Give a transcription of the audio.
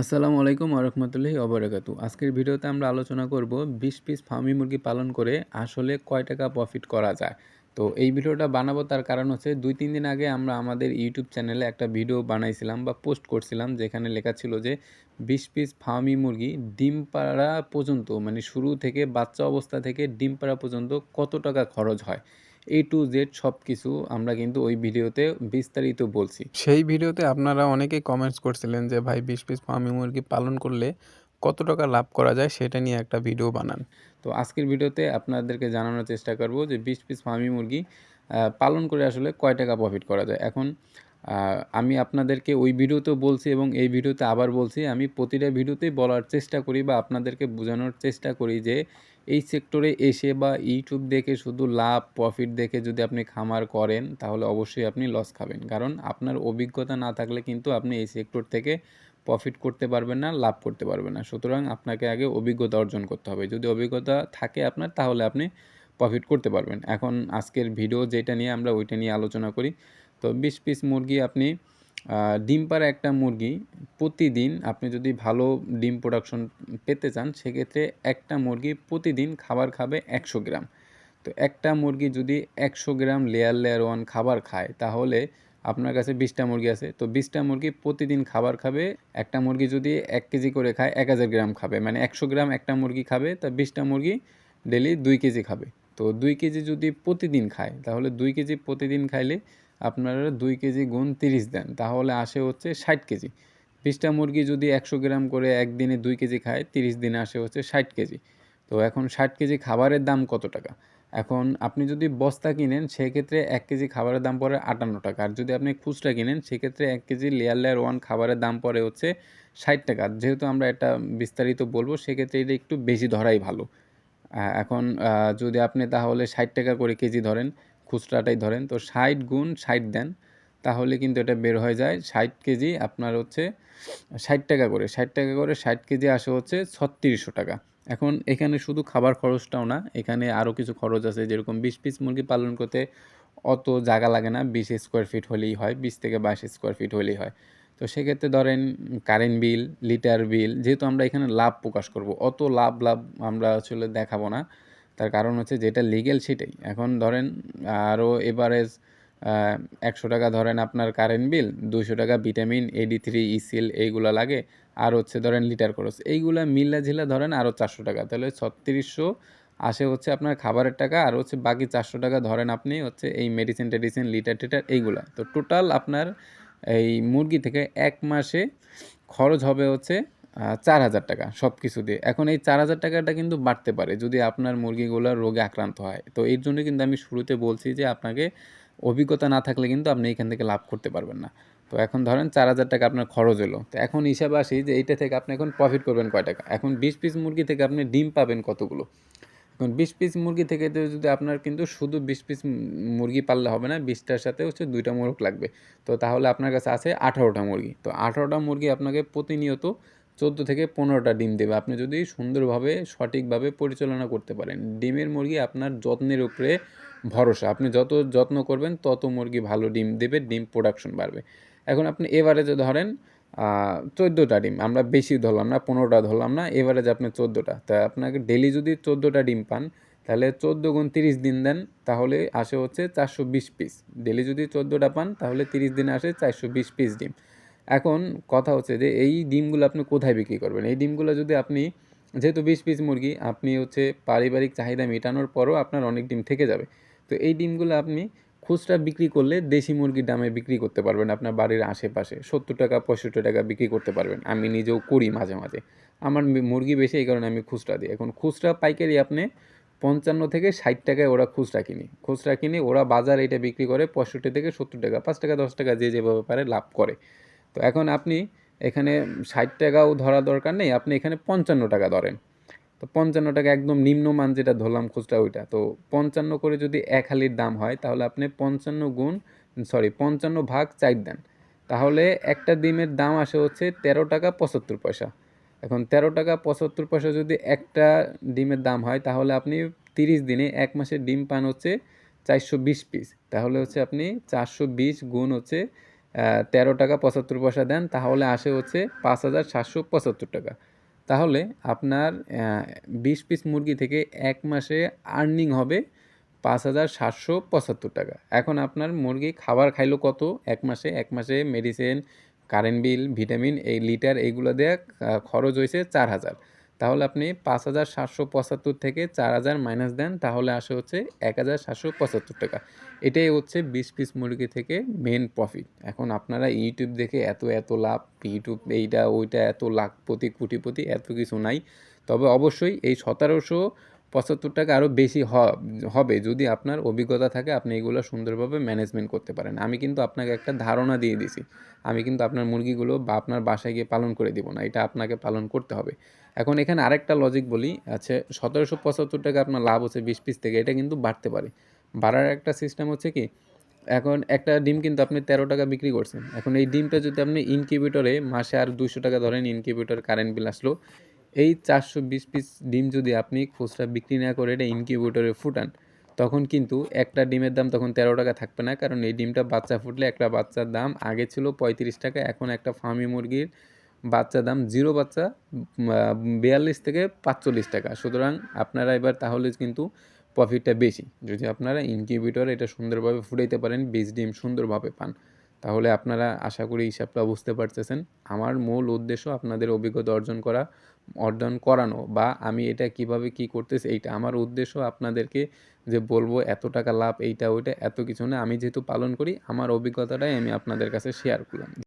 আসসালামু আলাইকুম আরহামতুল্লাহি অবরাকাতু আজকের ভিডিওতে আমরা আলোচনা করব বিশ পিস ফার্মি মুরগি পালন করে আসলে কয় টাকা প্রফিট করা যায়। তো এই ভিডিওটা বানাবো তার কারণ হচ্ছে দুই, তিন দিন আগে আমরা আমাদের ইউটিউব চ্যানেলে একটা ভিডিও বানাইছিলাম বা পোস্ট করছিলাম যেখানে লেখা ছিল যে বিশ পিস ফার্মি মুরগি ডিম পাড়া পর্যন্ত মানে শুরু থেকে বাচ্চা অবস্থা থেকে ডিম পাড়া পর্যন্ত কত টাকা খরচ হয়। এ টু জেড সব কিছু আমরা কিন্তু ওই ভিডিওতে বিস্তারিত বলছি। সেই ভিডিওতে আপনারা অনেকেই কমেন্টস করছিলেন যে ভাই বিশ পিস ফার্মি মুরগি পালন করলে কত টাকা লাভ করা যায়? সেটা নিয়ে একটা ভিডিও বানান। তো আজকের ভিডিওতে আপনাদেরকে জানানোর চেষ্টা করব যে বিশ পিস ফার্মি মুরগি পালন করে আসলে কয় টাকা প্রফিট করা যায়? এখন আমি আপনাদেরকে ওই ভিডিওতেও বলছি এবং এই ভিডিওতে আবার বলছি আমি প্রতিটা ভিডিওতেই বলার চেষ্টা করি বা আপনাদেরকে বোঝানোর চেষ্টা করি যে এই সেক্টরে এসে বা ইউটিউব দেখে শুধু লাভ প্রফিট দেখে যদি আপনি খামার করেন, তাহলে অবশ্যই আপনি লস খাবেন। কারণ আপনার অভিজ্ঞতা না থাকলে কিন্তু আপনি এই সেক্টর থেকে প্রফিট করতে পারবেন না, লাভ করতে পারবেন না। সুতরাং আপনাকে আগে অভিজ্ঞতা অর্জন করতে হবে। যদি অভিজ্ঞতা থাকে আপনার, তাহলে আপনি প্রফিট করতে পারবেন। এখন আজকের ভিডিও যেটা নিয়ে আমরা ওইটা নিয়ে আলোচনা করি। তো বিশ পিস মুরগি আপনি ডিম পাড়া একটা মুরগি প্রতিদিন আপনি যদি ভালো ডিম প্রোডাকশন পেতে চান, সেক্ষেত্রে একটা মুরগি প্রতিদিন খাবার খাবে একশো গ্রাম। তো একটা মুরগি যদি একশো গ্রাম লেয়ার লেয়ার ওয়ান খাবার খায়, তাহলে আপনার কাছে বিশটা মুরগি আছে। তো বিশটা মুরগি প্রতিদিন খাবার খাবে, একটা মুরগি যদি এক কেজি করে খায়, এক হাজার গ্রাম খাবে। মানে একশো গ্রাম একটা মুরগি খাবে, তা বিশটা মুরগি ডেলি দুই কেজি খাবে। তো দুই কেজি যদি প্রতিদিন খায়, তাহলে দুই কেজি প্রতিদিন খাইলে আপনারা দুই কেজি গুণ তিরিশ দেন, তাহলে আসে হচ্ছে ষাট কেজি। বিশটা মুরগি যদি একশো গ্রাম করে একদিনে দুই কেজি খায়, তিরিশ দিনে আসে হচ্ছে ষাট কেজি। তো এখন ষাট কেজি খাবারের দাম কত টাকা? এখন আপনি যদি বস্তা কিনেন, সেক্ষেত্রে এক কেজি খাবারের দাম পড়ে আটান্ন টাকা। আর যদি আপনি খুচরা কিনেন, সেক্ষেত্রে এক কেজি লেয়ার লেয়ার ওয়ান খাবারের দাম পড়ে হচ্ছে ষাট টাকা। যেহেতু আমরা এটা বিস্তারিত বলব, সেক্ষেত্রে এটা একটু বেশি ধরাই ভালো। এখন যদি আপনি তাহলে ষাট টাকা করে কেজি ধরেন খুচরাটাই ধরেন। তো ষাট গুণ ষাট দেন, তাহলে কিন্তু এটা বের হয়ে যায় ষাট কেজি আপনার হচ্ছে ষাট টাকা করে। ষাট টাকা করে ষাট কেজি আসে হচ্ছে ছত্রিশশো টাকা। এখন এখানে শুধু খাবার খরচটাও না, এখানে আরও কিছু খরচ আছে যেরকম বিশ পিস মুরগি পালন করতে অত জায়গা লাগে না, বিশ স্কোয়ার ফিট হলেই হয়, বিশ থেকে বাইশ স্কোয়ার ফিট হলেই হয়। তো সেক্ষেত্রে ধরেন কারেন্ট বিল, লিটার বিল, যেহেতু আমরা এখানে লাভ প্রকাশ করব, অত লাভ লাভ আমরা আসলে দেখাবো না। তার কারণ হচ্ছে যেটা লিগেল সেটাই। এখন ধরেন আরও এভারেজ একশো টাকা ধরেন আপনার কারেন্ট বিল দুশো টাকা ভিটামিন এডি থ্রি ইসিএল এইগুলো লাগে। আর হচ্ছে ধরেন লিটার খরচ। এইগুলা মিল্লা ঝিলা ধরেন আরও চারশো টাকা। তাহলে ছত্রিশশো আসে হচ্ছে আপনার খাবারের টাকা, আর হচ্ছে বাকি চারশো টাকা ধরেন আপনি হচ্ছে এই মেডিসিন টেডিসিন লিটার টিটার এইগুলা। তো টোটাল আপনার এই মুরগি থেকে এক মাসে খরচ হবে হচ্ছে চার হাজার টাকা সব কিছু দিয়ে। এখন এই চার হাজার টাকাটা কিন্তু বাড়তে পারে যদি আপনার মুরগিগুলো রোগে আক্রান্ত হয়। তো এর জন্য কিন্তু আমি শুরুতে বলছি যে আপনাকে অভিজ্ঞতা না থাকলে কিন্তু আপনি এখান থেকে লাভ করতে পারবেন না। তো এখন ধরেন চার হাজার টাকা আপনার খরচ এলো তো এখন হিসাবে আসি যে এইটা থেকে আপনি এখন প্রফিট করবেন কয় টাকা? এখন বিশ পিস মুরগি থেকে আপনি ডিম পাবেন কতগুলো? এখন বিশ পিস মুরগি থেকে যদি আপনার কিন্তু শুধু বিশ পিস মুরগি পাললে হবে না, বিশটার সাথে হচ্ছে দুইটা মোরগ লাগবে। তো তাহলে আপনার কাছে আছে আঠারোটা মুরগি। তো আঠারোটা মুরগি আপনাকে প্রতিনিয়ত চোদ্দ থেকে পনেরোটা ডিম দেবে। আপনি যদি সুন্দরভাবে, সঠিকভাবে পরিচালনা করতে পারেন, ডিমের মুরগি আপনার যত্নের উপরে ভরসা। আপনি যত যত্ন করবেন, তত মুরগি ভালো ডিম দেবে, ডিম প্রোডাকশন বাড়বে। এখন আপনি এভারেজে ধরেন চোদ্দোটা ডিম, আমরা বেশি ধরলাম না, পনেরোটা ধরলাম না এভারেজ আপনি চোদ্দোটা। তা আপনাকে ডেলি যদি চোদ্দোটা ডিম পান, তাহলে চোদ্দ গুণ তিরিশ দিন দেন, তাহলে আসে হচ্ছে চারশো বিশ পিস ডেলি যদি চোদ্দোটা পান, তাহলে তিরিশ দিনে আসে চারশো বিশ পিস ডিম। এখন কথা হচ্ছে যে এই ডিমগুলো আপনি কোথায় বিক্রি করবেন? এই ডিমগুলো যদি আপনি, যেহেতু বিশ পিস মুরগি, আপনি হচ্ছে পারিবারিক চাহিদা মেটানোর পরও আপনার অনেক ডিম থেকে যাবে। তো এই ডিমগুলো আপনি খুচরা বিক্রি করলে দেশি মুরগির দামে বিক্রি করতে পারবেন, আপনার বাড়ির আশেপাশে। সত্তর টাকা, পঁয়ষট্টি টাকা বিক্রি করতে পারবেন। আমি নিজেও করি মাঝে মাঝে। আমার মুরগি বেশি, এই কারণে আমি খুচরা দিই। এখন খুচরা পাইকারি আপনি পঞ্চান্ন থেকে ষাট টাকায় ওরা খুচরা কিনি। খুচরা কিনে ওরা বাজার এটা বিক্রি করে পঁয়ষট্টি থেকে সত্তর টাকা, পাঁচ টাকা, দশ টাকা যে যেভাবে পারে লাভ করে। তো এখন আপনি এখানে ষাট টাকাও ধরা দরকার নেই, আপনি এখানে পঞ্চান্ন টাকা ধরেন। তো পঞ্চান্ন টাকা একদম নিম্নমান যেটা ধরলাম খুচরা ওইটা। তো পঞ্চান্ন করে যদি এক হালির দাম হয়, তাহলে আপনি পঞ্চান্ন গুণ, সরি, পঞ্চান্ন ভাগ চার দেন। তাহলে একটা ডিমের দাম আসে হচ্ছে তেরো টাকা পঁচাত্তর পয়সা। এখন তেরো টাকা পঁচাত্তর পয়সা যদি একটা ডিমের দাম হয়, তাহলে আপনি তিরিশ দিনে এক মাসের ডিম পান হচ্ছে চারশো বিশ পিস। তাহলে হচ্ছে আপনি চারশো বিশ গুণ হচ্ছে তেরো টাকা পঁচাত্তর পয়সা দেন, তাহলে আসে হচ্ছে পাঁচ হাজার সাতশো পঁচাত্তর টাকা। তাহলে আপনার বিশ পিস মুরগি থেকে এক মাসে আর্নিং হবে পাঁচ হাজার সাতশো পঁচাত্তর টাকা। এখন আপনার মুরগি খাবার খাইলো কত? এক মাসে এক মাসে মেডিসিন কারেন্ট বিল ভিটামিন এই লিটার এইগুলো দিয়ে খরচ হয়েছে চার হাজার। তাহলে আপনি পাঁচ হাজার সাতশো পঁচাত্তর থেকে চার হাজার মাইনাস দেন, তাহলে আসে হচ্ছে এক হাজার সাতশো পঁচাত্তর টাকা। এটাই হচ্ছে বিশ পিস মুরগি থেকে মেন প্রফিট এখন আপনারা ইউটিউব দেখে এত এত লাভ ইউটিউব এইটা, ওইটা, এত লাখ প্রতি কোটিপতি, এত কিছু নাই। তবে অবশ্যই এই সতেরোশো পঁচাত্তর টাকা আরও বেশি হবে। যদি আপনার অভিজ্ঞতা থাকে, আপনি এগুলো সুন্দরভাবে ম্যানেজমেন্ট করতে পারেন। আমি কিন্তু আপনাকে একটা ধারণা দিয়ে দিছি। আমি কিন্তু আপনার মুরগিগুলো বা আপনার বাসায় গিয়ে পালন করে দিব না। এটা আপনাকে পালন করতে হবে। এখন এখানে আরেকটা লজিক বলি, আছে সতেরোশো পঁচাত্তর টাকা আপনার লাভ হচ্ছে বিশ পিস থেকে। এটা কিন্তু বাড়তে পারে। বাড়ার একটা সিস্টেম হচ্ছে কি, এখন একটা ডিম কিন্তু আপনি তেরো টাকা বিক্রি করছেন। এখন এই ডিমটা যদি আপনি ইনকিউবেটরে মাসে আর দুশো টাকা ধরেন ইনকিউবেটর কারেন্ট বিল আসলো এই চারশো বিশ পিস ডিম যদি আপনি খুচরা বিক্রি না করে এটা ইনকিউবেটরে ফুটান, তখন কিন্তু একটা ডিমের দাম তখন তেরো টাকা থাকবে না। কারণ এই ডিমটা বাচ্চা ফুটলে একটা বাচ্চার দাম আগে ছিল পঁয়ত্রিশ টাকা, এখন একটা ফার্মি মুরগির বাচ্চা দাম জিরো বাচ্চা বিয়াল্লিশ থেকে পাঁচচল্লিশ টাকা। সুতরাং আপনারা এবার তাহলে কিন্তু প্রফিটটা বেশি। যদি আপনারা ইনকিউবেটর এটা সুন্দরভাবে ফুটাইতে পারেন, বীজ ডিম সুন্দরভাবে পান। তাহলে আপনারা আশা করি হিসাবটা বুঝতে পারতেছেন। আমার মূল উদ্দেশ্য আপনাদের অভিজ্ঞতা অর্জন করা, অর্জন করানো বা আমি এটা কীভাবে কি করতেছি এইটা। আমার উদ্দেশ্য আপনাদেরকে যে বলব, এত টাকা লাভ এইটা, ওইটা, এত কিছু না। আমি যেহেতু পালন করি, আমার অভিজ্ঞতাটাই আমি আপনাদের কাছে শেয়ার করলাম।